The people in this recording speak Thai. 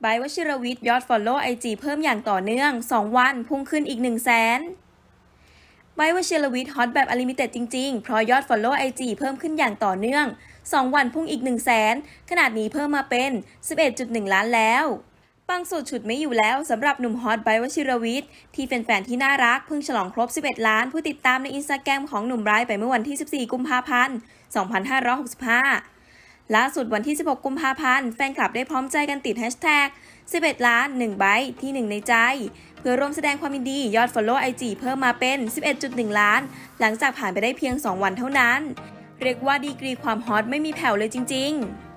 ไบร์ทวชิรวิทย์ยอด Follow IG เพิ่มอย่างต่อเนื่อง 2 วันพุ่งขึ้นอีก 1 0 0 0 0แสนไบร์ทวชิรวิทย์ฮอตแบบอลิมิเต็ดจริง ๆ เพราะยอด Follow IG เพิ่มขึ้นอย่างต่อเนื่อง 2 วันพุ่งอีก 1 0 0 0 0แสนขนาดนี้เพิ่มมาเป็น 11.1 ล้านแล้วปังสุดฉุดไม่อยู่แล้วสำหรับหนุ่มฮอตไบวชิรวิทย์ที่แฟนๆที่น่ารักเพิ่งฉลองครบ 11 ล้านผู้ติดตามในอินสตาแกรมของหนุ่มไบรท์ไปเมื่อวันที่ 14 กุมภาพันธ์ 2565 ล่าสุดวันที่ 16 กุมภาพันธ์แฟนคลับได้พร้อมใจกันติดแฮชแท็ก11 ล้าน1ใบที่ 1 ในใจ เพื่อร่วมแสดงความยินดียอด Follow IG เพิ่มมาเป็น 11.1 ล้าน หลังจากผ่านไปได้เพียง 2 วันเท่านั้น เรียกว่าดีกรีความฮอตไม่มีแผ่วเลยจริง ๆ